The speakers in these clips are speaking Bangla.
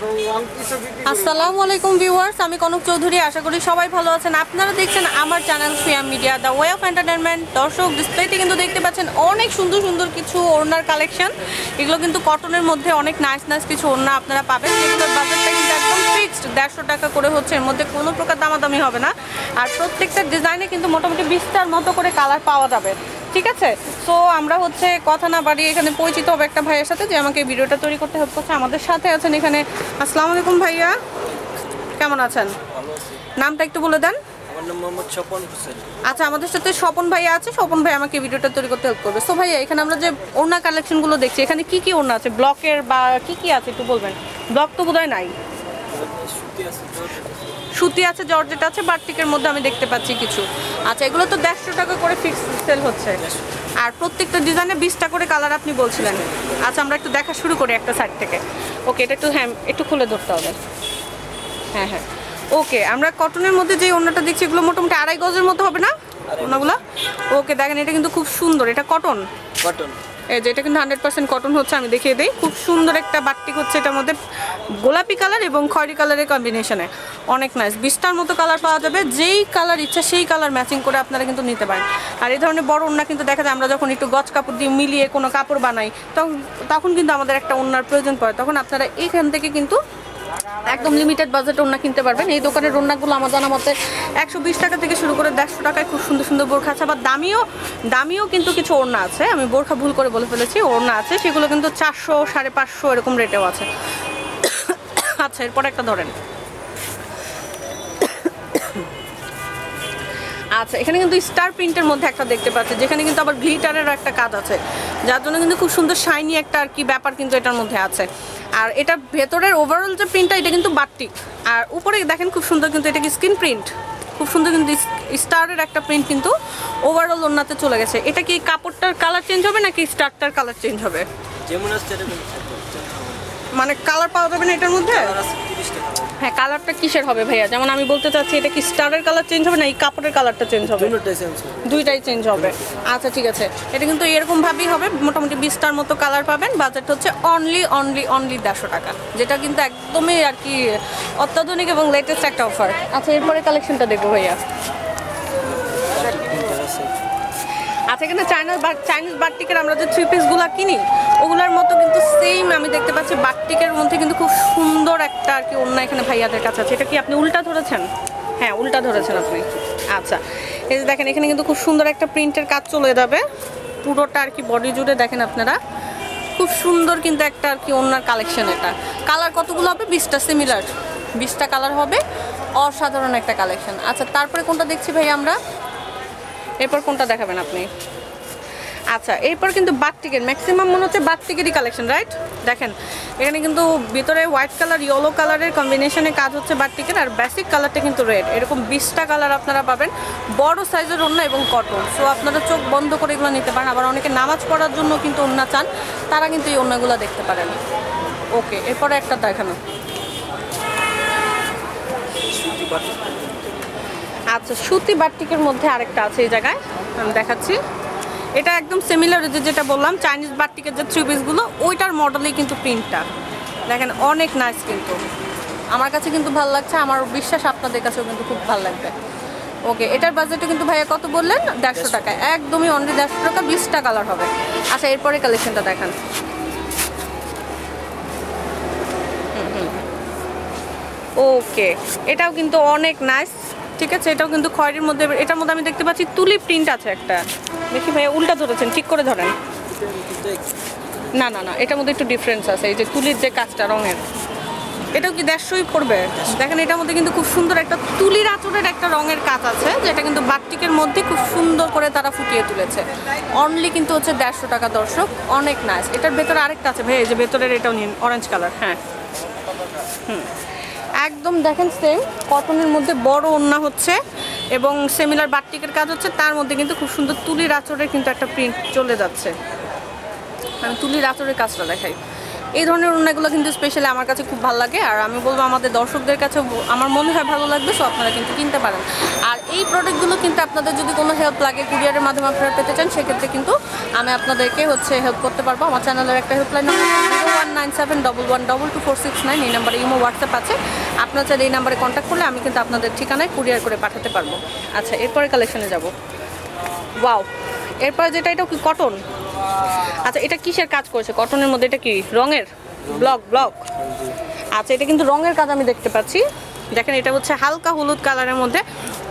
আসসালামু আলাইকুম ভিউয়ার্স, আমি কনক চৌধুরী, আশা করি সবাই ভালো আছেন। আপনারা দেখছেন আমার channel Siam media the way of entertainment দর্শক ডিসপ্লেতে কিন্তু দেখতে পাচ্ছেন অনেক সুন্দর সুন্দর কিছু ওড়নার কালেকশন এগুলো কিন্তু কটনের মধ্যে অনেক নাইস নাইস কিছু ওড়না আপনারা পাবেন। যেগুলোর বাজেটটা কিন্তু একদম ফিক্সড দেড়শো টাকা করে হচ্ছে। এর মধ্যে কোনো প্রকার দামাদামি হবে না। আর প্রত্যেকটা ডিজাইনে কিন্তু মোটামুটি বিশটার মতো করে কালার পাওয়া যাবে। ঠিক আছে? সো আমরা হচ্ছে কথা না বাড়িয়ে এখানে পরিচিত হবে একটা ভাইয়ের সাথে যে আমাকে ভিডিওটা তৈরি করতে হেল্প করছে। আমাদের সাথে আছেন এখানে। আসসালামু আলাইকুম ভাইয়া। কেমন আছেন? নামটা একটু বলে দেন। আচ্ছা আমাদের সাথে স্বপন ভাইয়া আছে। স্বপন ভাই আমাকে ভিডিওটা তৈরি করতে হেল্প করবে। সো ভাইয়া এখানে আমরা যে ওড়না কালেকশনগুলো দেখছি এখানে কি কি ওড়না আছে? ব্লকের বা কি কি আছে একটু বলবেন? ব্লক তো বোধহয় নাই। সুতি আছে, জর্জেট আছে। বার্টিকের মধ্যে আমি দেখতে পাচ্ছি কিছু। আচ্ছা এগুলো তো দেড়শো টাকা করে ফিক্স সেল হচ্ছে। আর প্রত্যেকটা ডিজাইনে বিশটা করে কালার আপনি বলছিলেন। আচ্ছা আমরা একটু দেখা শুরু করি একটা সাইড থেকে। ওকে এটা একটু হ্যাঁ একটু খুলে ধরতে হবে। হ্যাঁ হ্যাঁ। ওকে আমরা কটনের মধ্যে যে ওড়নাটা দেখছি এগুলো মোটামুটি আড়াই গজের মতো হবে না? ওনাগুলো ওকে দেখেন, এটা কিন্তু খুব সুন্দর। এটা কটন কটন এই যে এটা কিন্তু হান্ড্রেড পার্সেন্ট কটন হচ্ছে, আমি দেখিয়ে দিই। খুব সুন্দর একটা বাট্টি হচ্ছে এটার মধ্যে, গোলাপি কালার এবং খয়রি কালারের কম্বিনেশনে অনেক নাইস বিস্তার মতো কালার পাওয়া যাবে, যেই কালার ইচ্ছা সেই কালার ম্যাচিং করে আপনারা কিন্তু নিতে পারেন। আর এই ধরনের বড় ওড়না কিন্তু দেখা যায়, আমরা যখন একটু গছ কাপড় দিয়ে মিলিয়ে কোনো কাপড় বানাই, তখন তখন কিন্তু আমাদের একটা ওড়নার প্রয়োজন পড়ে। তখন আপনারা এইখান থেকে কিন্তু একদম লিমিটেড বাজেটে ওড়না কিনতে পারবেন। এই দোকানের ওড়নাগুলো আমার জানা মতে একশো বিশ টাকা থেকে শুরু করে দেড়শো টাকায় খুব সুন্দর সুন্দর বোরখা আছে। আবার দামিও দামিও কিন্তু কিছু ওড়না আছে। আমি বোরখা ভুল করে বলে ফেলেছি, ওড়না আছে। সেগুলো কিন্তু চারশো, সাড়ে পাঁচশো এরকম রেটেও আছে। আচ্ছা এরপর একটা ধরেন। আচ্ছা এখানে কিন্তু স্টার প্রিন্টের মধ্যে একটা দেখতে পাচ্ছি, যেখানে কিন্তু আবার গ্লিটারের একটা কাজ আছে। যার জন্য কিন্তু খুব সুন্দর শাইনি একটা আর কি ব্যাপার কিন্তু এটার মধ্যে আছে। আর এটা ভেতরের ওভারঅল যে প্রিন্টটা এটা কিন্তু বাট্টিক আর উপরে দেখেন খুব সুন্দর কিন্তু এটা কি স্ক্রিন প্রিন্ট খুব সুন্দর কিন্তু স্টারের একটা প্রিন্ট কিন্তু ওভারঅল ওনাতে চলে গেছে। এটা কি কাপড়টার কালার চেঞ্জ হবে নাকি স্টারটার কালার চেঞ্জ হবে। মানে কালার পাওয়া যাবে না এটার মধ্যে? হ্যাঁ কালারটা কিসের হবে ভাইয়া? যেমন আমি বলতে চাচ্ছি এটা কি স্টারের কালার চেঞ্জ হবে না এই কাপড়ের কালারটা চেঞ্জ হবে? দুইটাই চেঞ্জ হবে। আচ্ছা ঠিক আছে। এটা কিন্তু এরকম ভাবেই হবে মোটামুটি বিশটার মতো কালার পাবেন। বাজেট হচ্ছে অনলি অনলি অনলি দেড়শো টাকা। যেটা কিন্তু একদমই আর কি অত্যাধুনিক এবং লেটেস্ট একটা অফার আচ্ছা এরপরে কালেকশনটা দেখব ভাইয়া প্রিন্টার আছে আচ্ছা এখানে চাইনা চাইনিজ বাট্টিকের আমরা যে থ্রি পিসগুলো কিনি, ওগুলোর মতো কিন্তু সেম আমি দেখতে পাচ্ছি। বাট্টিকের মধ্যে কিন্তু খুব সুন্দর একটা আর কি অন্য এখানে ভাইয়াদের কাছে আছে। এটা কি আপনি উল্টা ধরেছেন? হ্যাঁ উল্টা ধরেছেন আপনি। আচ্ছা এই যে দেখেন, এখানে কিন্তু খুব সুন্দর একটা প্রিন্টের কাজ চলে যাবে। পুরোটা আর কি বডি জুড়ে দেখেন আপনারা। খুব সুন্দর কিন্তু একটা আর কি ওনার কালেকশন এটা। কালার কতগুলো হবে? বিশটা সিমিলার বিশটা কালার হবে। অসাধারণ একটা কালেকশন আচ্ছা তারপরে কোনটা দেখছি ভাই আমরা? এরপর কোনটা দেখাবেন আপনি? আচ্ছা এরপর কিন্তু বাকটিকের ম্যাক্সিমাম মনে হচ্ছে বাকটিকেরই কালেকশন রাইট দেখেন, এখানে কিন্তু ভিতরে হোয়াইট কালার ইয়েলো কালারের কম্বিনেশনে কাজ হচ্ছে বাকটিকের আর বেসিক কালারটা কিন্তু রেড এরকম বিশটা কালার আপনারা পাবেন, বড় সাইজের ওড়না এবং কটন সো আপনারা চোখ বন্ধ করে এগুলো নিতে পারেন। আবার অনেকে নামাজ পড়ার জন্য কিন্তু ওড়না চান, তারা কিন্তু এই ওড়নাগুলো দেখতে পারেন। ওকে এরপরে একটা দেখানো। আচ্ছা সুতি বাটিকের মধ্যে আরেকটা আছে এই জায়গায় আমি দেখাচ্ছি। এটা একদম সিমিলার যে যেটা বললাম চাইনিজ বাটিকের যে থ্রি পিসগুলো ওইটার মডেলেই কিন্তু প্রিন্টটা দেখেন অনেক নাইস কিন্তু। আমার কাছে কিন্তু ভালো লাগছে আমার বিশ্বাস আপনাদের কাছেও কিন্তু খুব ভালো লাগবে। ওকে এটার বাজেটও কিন্তু ভাইয়া কত বললেন? দেড়শো টাকা একদমই অনলি দেড়শো টাকা বিশটা কালার হবে। আচ্ছা এরপরে কালেকশনটা দেখান। ওকে এটাও কিন্তু অনেক নাইস ঠিক আছে? এটাও কিন্তু খয়েরির মধ্যে, এটার মধ্যে আমি দেখতে পাচ্ছি তুলি প্রিন্ট আছে একটা। দেখি ভাইয়া, উল্টা ধরেছেন, ঠিক করে ধরেন। না না না, এটার মধ্যে একটু ডিফারেন্স আছে, এই যে তুলির যে কাজটা রঙের। এটাও কি দেড়শোই পড়বে? দেখেন, এটার মধ্যে কিন্তু খুব সুন্দর একটা তুলির আচরের একটা রঙের কাজ আছে, যেটা কিন্তু বাটিকের মধ্যে খুব সুন্দর করে তারা ফুটিয়ে তুলেছে। অনলি কিন্তু হচ্ছে দেড়শো টাকা দর্শক, অনেক নাচ এটার ভেতরে আরেকটা আছে ভাই এই যে ভেতরের এটাও নিন অরেঞ্জ কালার হ্যাঁ। হুম। একদম দেখেন সেম কটনের মধ্যে বড় ওড়না হচ্ছে এবং সেমিলার বাটিকের কাজ হচ্ছে, তার মধ্যে কিন্তু খুব সুন্দর তুলির আঁচড়ের কিন্তু একটা প্রিন্ট চলে যাচ্ছে। আমি তুলির আঁচড়ের কাজটা দেখাই। এই ধরনের ওড়নাগুলো কিন্তু স্পেশালি আমার কাছে খুব ভালো লাগে আর আমি বলব আমাদের দর্শকদের কাছে আমার মনে হয় ভালো লাগবে সো আপনারা কিন্তু কিনতে পারেন। আর এই প্রোডাক্টগুলো কিন্তু আপনাদের যদি কোনো হেল্প লাগে কুরিয়ারের মাধ্যমে আপনারা পেতে চান, সেক্ষেত্রে কিন্তু আমি আপনাদেরকে হচ্ছে হেল্প করতে পারব। আমার চ্যানেলের একটা helpline number one nine seven double one double six nine এই নাম্বারে ইমো হোয়াটসঅ্যাপ আছে। আপনার চাইলে এই নাম্বারে কন্ট্যাক্ট করলে আমি কিন্তু আপনাদের ঠিকানায় কুরিয়ার করে পাঠাতে পারব। আচ্ছা এরপরে কালেকশনে যাব। ওয়াও এরপরে যেটা এটা কি কটন আচ্ছা এটা কিসের কাজ করেছে? কটনের মধ্যে এটা কি? রঙের? ব্লক ব্লক আচ্ছা এটা কিন্তু রঙের কাজ আমি দেখতে পাচ্ছি। দেখেন, এটা হচ্ছে হালকা হলুদ কালারের মধ্যে।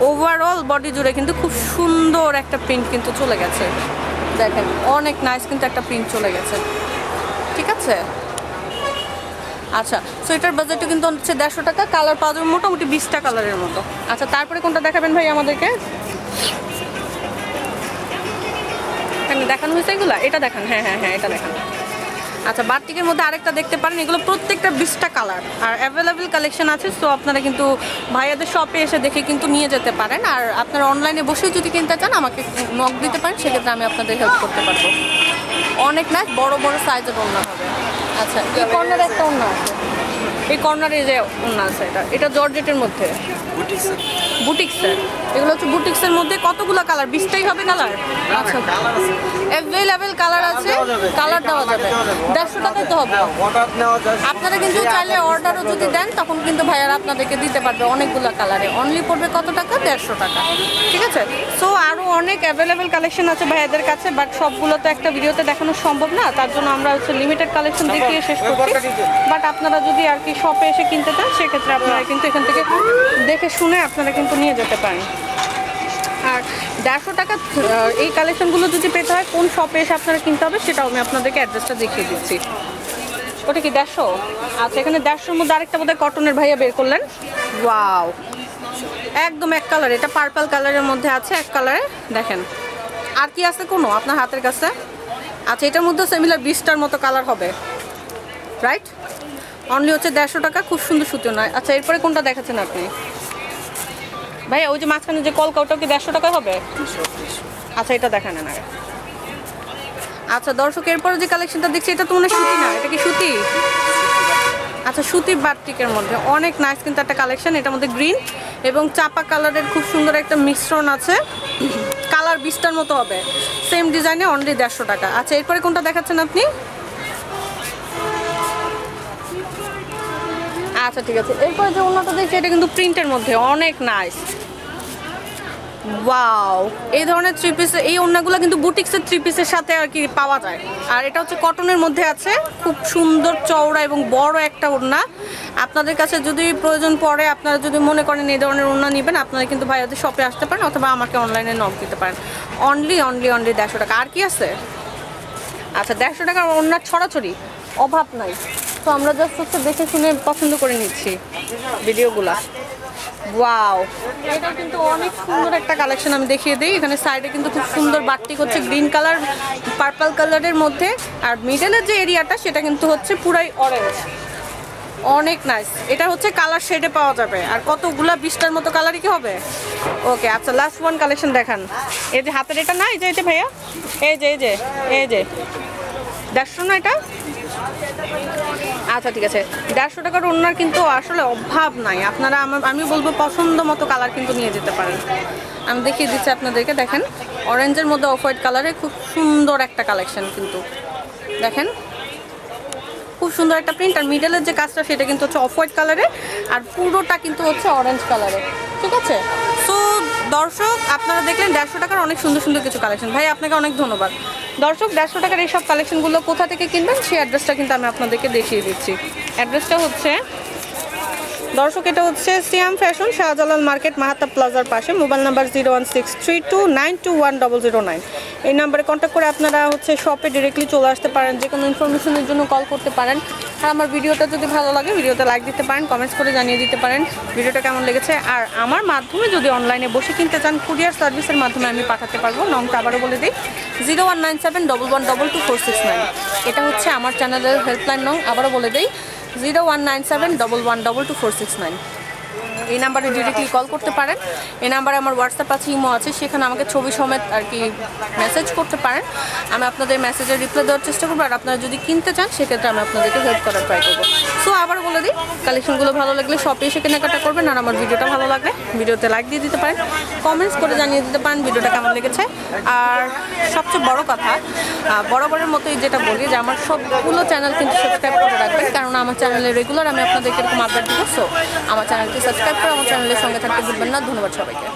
ওভারঅল বডি জুড়ে কিন্তু খুব সুন্দর একটা প্রিন্ট কিন্তু চলে গেছে। দেখেন, অনেক নাইস কিন্তু একটা প্রিন্ট চলে গেছে। ঠিক আছে? আচ্ছা সো এটার বাজেটও কিন্তু হচ্ছে দেড়শো টাকা, কালার পাওয়া যাবে মোটামুটি বিশটা কালারের মতো। আচ্ছা তারপরে কোনটা দেখাবেন ভাই আমাদেরকে? দেখানো হয়েছে এগুলো? এটা দেখান হ্যাঁ হ্যাঁ হ্যাঁ এটা দেখান। আচ্ছা বাটিকের মধ্যে আরেকটা দেখতে পারেন, এগুলো প্রত্যেকটা বিশটা কালার। আর অ্যাভেলেবেল কালেকশন আছে সো আপনারা কিন্তু ভাইয়াদের শপে এসে দেখে কিন্তু নিয়ে যেতে পারেন। আর আপনারা অনলাইনে বসেও যদি কিনতে চান, আমাকে নক দিতে পারেন, সেক্ষেত্রে আমি আপনাদের হেল্প করতে পারব। অনেক না বড় বড় সাইজের ওড়না হবে। আচ্ছা এই কর্নারে একটা অন্য আছে। এই কর্নারে যে অন্য আছে এটা এটা জর্জেটের মধ্যে। বুটিক্স বুটিক্সের এগুলো হচ্ছে বুটিক্সের মধ্যে কতগুলো কালার বিশটাই হবে কালার আচ্ছা। কালার আছে। অ্যাভেলেবেল কালার আছে? কালার দেওয়া যাবে। দেড়শো টাকায় তো হবে। যায়। আপনারা কিন্তু চাইলে অর্ডারও যদি দেন তখন কিন্তু ভাইয়ারা আপনাদেরকে দিতে পারবে অনেকগুলো কালারে অনলি পড়বে কত টাকা? দেড়শো টাকা। ঠিক আছে? সো আরও অনেক অ্যাভেলেবেল কালেকশন আছে ভাইয়াদের কাছে বাট সবগুলো তো একটা ভিডিওতে দেখানো সম্ভব না। তার জন্য আমরা হচ্ছে লিমিটেড কালেকশন দেখিয়ে শেষ করছি। বাট আপনারা যদি আর কি শপে এসে কিনতে চান সেক্ষেত্রে আপনারা কিন্তু এখান থেকে দেখে শুনে আপনারা কিন্তু নিয়ে যেতে পারেন। আর দেড়শো টাকা এই কালেকশনগুলো যদি পেতে হয়, কোন শপে এসে আপনারা কিনতে হবে সেটাও আমি আপনাদেরকে অ্যাড্রেসটা দেখিয়ে দিচ্ছি। ওটা কি দেড়শো? আচ্ছা এখানে দেড়শোর মধ্যে আরেকটা বোধহয় কটনের ভাইয়া বের করলেন। ওয়াও একদম এক কালার এটা পার্পল কালারের মধ্যে আছে, এক কালারে দেখেন, আর কি আছে কোনো আপনার হাতের কাছে? আচ্ছা এটার মধ্যে সিমিলার বিশটার মতো কালার হবে। রাইট অনলি হচ্ছে দেড়শো টাকা, খুব সুন্দর সুতো নয়। আচ্ছা এরপরে কোনটা দেখাচ্ছেন আপনি? ভাইয়া, ওই যে মাঝখানে যে কলকা ওটা কি দেড়শো টাকা হবে? আচ্ছা এটা দেখান না। আচ্ছা দর্শক, এরপরে যে কালেকশনটা দেখছি, এটা তো মনে সুতি না, এটা কি সুতি? আচ্ছা সুতির বাটিকের মধ্যে অনেক নাইস কিন্তু একটা কালেকশন এটার মধ্যে গ্রিন এবং চাপা কালারের খুব সুন্দর একটা মিশ্রণ আছে। কালার বিশটার মতো হবে। সেম ডিজাইনে অনলি দেড়শো টাকা। আচ্ছা এরপরে কোনটা দেখাচ্ছেন আপনি? আচ্ছা ঠিক আছে। এরপরে যে ওনাটা দেখছি, এটা কিন্তু প্রিন্টের মধ্যে, অনেক নাইস ওয়াও এই ধরনের থ্রি পিস এই ওড়নাগুলো কিন্তু বুটিক্সের থ্রি পিসের সাথে আর কি পাওয়া যায়। আর এটা হচ্ছে কটনের মধ্যে আছে। খুব সুন্দর চওড়া এবং বড় একটা ওড়না। আপনাদের কাছে যদি প্রয়োজন পড়ে, আপনারা যদি মনে করেন এই ধরনের ওড়না নেবেন, আপনারা কিন্তু ভাইয়াদের শপে আসতে পারেন অথবা আমাকে অনলাইনে নক দিতে পারেন। অনলি অনলি অনলি দেড়শো টাকা। আর কি আছে? আচ্ছা দেড়শো টাকার ওড়নার ছড়াছড়ি? অভাব নাই। তো আমরা জাস্ট হচ্ছে দেখে শুনে পছন্দ করে নিচ্ছি ভিডিওগুলা। ওয়াও এটা কিন্তু অনেক সুন্দর একটা কালেকশন আমি দেখিয়ে দিই। এখানে সাইডে কিন্তু খুব সুন্দর বাট্টি হচ্ছে গ্রিন কালার পার্পল কালারের মধ্যে। আর মিডলের যে এরিয়াটা সেটা কিন্তু হচ্ছে পুরাই অরেঞ্জ অনেক নাইস এটা হচ্ছে কালার শেডে পাওয়া যাবে। আর কতগুলা বিশটার মতো কালারই কি হবে? ওকে আচ্ছা লাস্ট ওয়ান কালেকশন দেখান। এই যে হাতের এটা না, এই যে এই যে ভাইয়া? এই যে এই যে এই যে। দেড়শো না এটা? আচ্ছা ঠিক আছে। দেড়শো টাকার ওনার কিন্তু আসলে অভাব নাই। আপনারা আমার আমি বলব পছন্দ মতো কালার কিন্তু নিয়ে যেতে পারেন। আমি দেখিয়ে দিচ্ছি আপনাদেরকে, দেখেন। অরেঞ্জের মধ্যে অফ হোয়াইট কালারে খুব সুন্দর একটা কালেকশন কিন্তু। দেখেন। খুব সুন্দর একটা প্রিন্ট আর মিডলের যে কাজটা, সেটা কিন্তু হচ্ছে অফ হোয়াইট কালারে আর পুরোটা কিন্তু হচ্ছে অরেঞ্জ কালারে ঠিক আছে? সো দর্শক, আপনারা দেখলেন দেড়শো টাকার অনেক সুন্দর সুন্দর কিছু কালেকশন ভাই, আপনাকে অনেক ধন্যবাদ। দর্শক, দেড়শো টাকার এইসব কালেকশনগুলো কোথা থেকে কিনবেন? সেই অ্যাড্রেসটা কিন্তু আমি আপনাদেরকে দেখিয়ে দিচ্ছি। অ্যাড্রেসটা হচ্ছে দর্শক, এটা হচ্ছে সিয়াম ফ্যাশন, শাহজালাল মার্কেট, মাহাতা প্লাজার পাশে, mobile number zero one six three two nine two one double zero nine. এই নাম্বারে কন্ট্যাক্ট করে আপনারা হচ্ছে শপে ডিরেক্টলি চলে আসতে পারেন যে কোনো ইনফরমেশনের জন্য কল করতে পারেন। আর আমার ভিডিওটা যদি ভালো লাগে, ভিডিওতে লাইক দিতে পারেন কমেন্টস করে জানিয়ে দিতে পারেন। ভিডিওটা কেমন লেগেছে? আর আমার মাধ্যমে যদি অনলাইনে বসে কিনতে চান কুরিয়ার সার্ভিসের মাধ্যমে আমি পাঠাতে পারব। নংটা আবারও বলে দিই, zero one nine seven double one double two four six nine. এটা হচ্ছে আমার চ্যানেলের হেল্পলাইন নং, আবারও বলে দিই zero one nine seven double one double two four six nine এই নাম্বারে ডিরেক্টলি কল করতে পারেন। এই নাম্বারে আমার হোয়াটসঅ্যাপ আছে ইমো আছে, সেখানে আমাকে ছবি সমেত আর কি মেসেজ করতে পারেন। আমি আপনাদের মেসেজের রিপ্লাই দেওয়ার চেষ্টা করব আর আপনারা যদি কিনতে চান, সেক্ষেত্রে আমি আপনাদেরকে হেল্প করার ট্রাই করব। সো আবার বলে দিই কালেকশনগুলো ভালো লাগলে শপে এসে কেনাকাটা করবেন আর আমার ভিডিওটা ভালো লাগলে ভিডিওতে লাইক দিয়ে দিতে পারেন কমেন্টস করে জানিয়ে দিতে পারেন ভিডিওটা কেমন লেগেছে। আর সবচেয়ে বড় কথা বরাবরের মতোই যেটা বলি যে আমার সবগুলো চ্যানেল কিন্তু সাবস্ক্রাইব করে রাখবেন কারণ আমার চ্যানেলে রেগুলার আমি আপনাদেরকে এরকম আপডেট দিব। সো আমার চ্যানেলটি সাবস্ক্রাইব করে আমার চ্যানেলের সঙ্গে থাকতে ভুলবেন না। ধন্যবাদ সবাইকে।